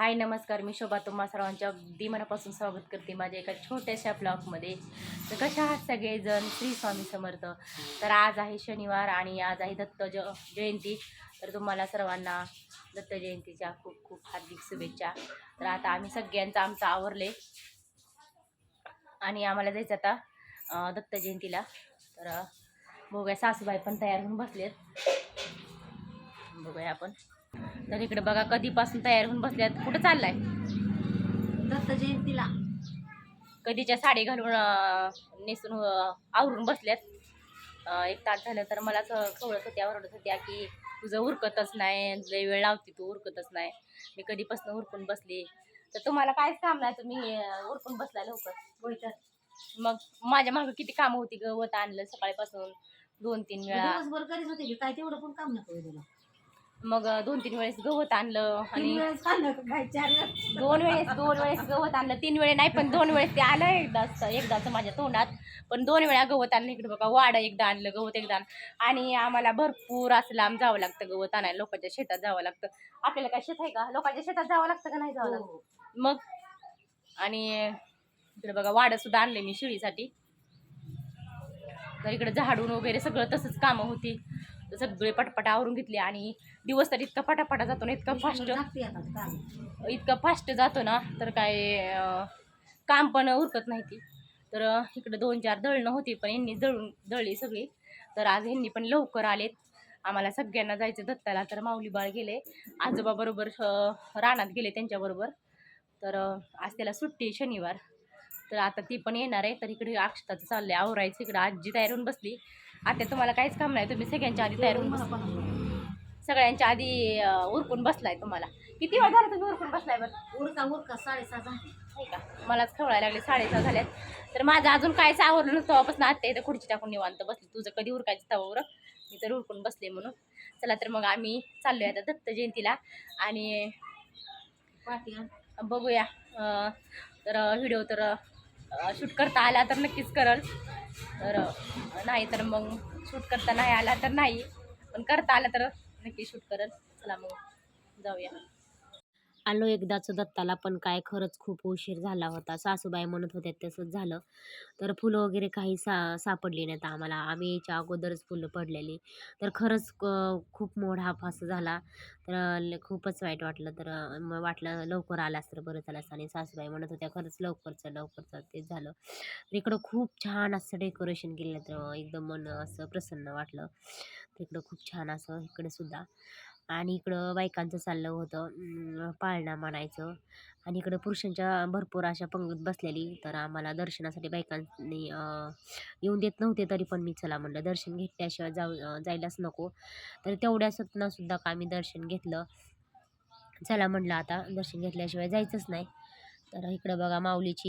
हाय नमस्कार. मी शोभा. तुम्हा सर्वांच्या अगदी मनापासून स्वागत करते माझ्या एका छोट्याशा ब्लॉगमध्ये. तर कशा आहात सगळेजण? श्री स्वामी समर्थ. तर आज आहे शनिवार आणि आज आहे दत्त ज जयंती. तर तुम्हाला सर्वांना दत्त जयंतीच्या खूप खूप हार्दिक शुभेच्छा. तर आता आम्ही सगळ्यांचं आमचं आवरले. आणि आम्हाला जायचं आता दत्त जयंतीला. तर बघूया सासूबाई पण तयार होऊन बसलेत. बघूया आपण. तर इकडे बघा कधीपासून तयार होऊन बसल्यात. कुठं चाललाय? दत्त जयंतीला. कधीच्या साडी घालून नेसून आवरून बसल्यात. एक तास झालं तर मला खवळत होत्या ओरडत होत्या की तुझं उरकतच नाही लय वेळ लावते तू उरकतच नाही. मी कधीपासून उरकून बसली? तर तुम्हाला कायच काम नाही तुम्ही उरकून बसला लवकर. होय मग माझ्या मागं किती कामं होती गवत आणलं सकाळपासून दोन तीन वेळा. दिवसभर करीत होते काय तेवढं पण काम नको मग दोन तीन वेळेस गवत आणलं आणि दोन वेळेस दोन वेळेस गवत आणलं. तीन वेळे नाही पण दोन वेळेस ते आलं एकदाच एकदाच माझ्या तोंडात. पण दोन वेळा गवत आणलं इकडे बघा वाडं एकदा आणलं गवत एकदा आणलं. आणि आम्हाला भरपूर असं लांब जावं लागतं गवत आणायला लोकांच्या शेतात जावं लागतं. आपल्याला काय शेत आहे का? लोकांच्या शेतात जावं लागतं का नाही जावं लागतं? हो. मग आणि इकडे बघा वाडं सुद्धा आणले मी शिळीसाठी. तर इकडे झाडून वगैरे सगळं तसंच कामं होती. सगळे पटपट आवरून घेतली आणि दिवस तर इतका पटापटा जातो ना इतका फास्ट इतकं फास्ट जातो ना तर काय काम पण उरकत नाही ती. तर इकडे दोन चार दळणं होती पण यांनी दळून दळली सगळी. तर आज यांनी पण लवकर आलेत. आम्हाला सगळ्यांना जायचं दत्ताला तर माऊली बाळ गेले. आजोबा बरोबर अं, रानात गेले त्यांच्याबरोबर. तर आज त्याला सुट्टी आहे शनिवार. तर आता ती पण येणार आहे तर इकडे अक्षताचं चाललंय आवरायचं. इकडे आजी तयार होऊन बसली. आता तुम्हाला काहीच काम नाही तुम्ही सगळ्यांच्या आधी तयार होऊन पण सगळ्यांच्या आधी अं, उरकून बसलाय तुम्हाला. किती वेळ झाला तुम्ही उरकून बसलाय बरं? उरका उरका साडेसहा झाले. नाही का? मलाच खवळायला लागले साडेसहा झाल्यात. तर माझं अजून कायच आवडलं नसतं तेव्हापासून आता इथं खुर्ची टाकून निवांत बसली. तुझं कधी उरकायचं तवावर मी तर उरकून बसले म्हणून. चला तर मग आम्ही चाललोय आता दत्त जयंतीला. आणि पाठी आण. बघूया अं, तर व्हिडिओ तर शूट करता आला तर नक्कीच करल. तर नाही तर मग शूट करता नाही आला तर नाही. पण करता आला तर नक्की शूट करल. चला मग जाऊया. आलो एकदाचं दत्ताला पण काय खरंच खूप उशीर झाला होता. सासूबाई म्हणत होत्या तसंच झालं. तर फुलं वगैरे काही सा सापडली नाहीत आम्हाला. आम्ही यायच्या अगोदरच फुलं पडलेली. तर खरंच खूप मोठा फास झाला. तर ल- खूपच वाईट वाटलं. तर मग वाटलं लवकर आलास तर बरं झालं असतं. आणि सासूबाई म्हणत होत्या खरंच लवकरचं लवकरचं तेच झालं. तर इकडं खूप छान असं डेकोरेशन केलं. तर एकदम मन असं प्रसन्न वाटलं. तिकडं खूप छान असं इकडे सुद्धा. आणि इकडं बायकांचं चाललं होतं पाळणा म्हणायचं. आणि इकडं पुरुषांच्या भरपूर अशा पंगत बसलेली. तर आम्हाला दर्शनासाठी बायकांनी येऊन देत नव्हते तरी पण मी चला म्हणलं दर्शन घेतल्याशिवाय जाऊ जायलाच नको. तर तेवढ्या सुद्धा का आम्ही दर्शन घेतलं? चला म्हणलं आता दर्शन घेतल्याशिवाय जायचंच नाही. तर इकडं बघा माऊलीची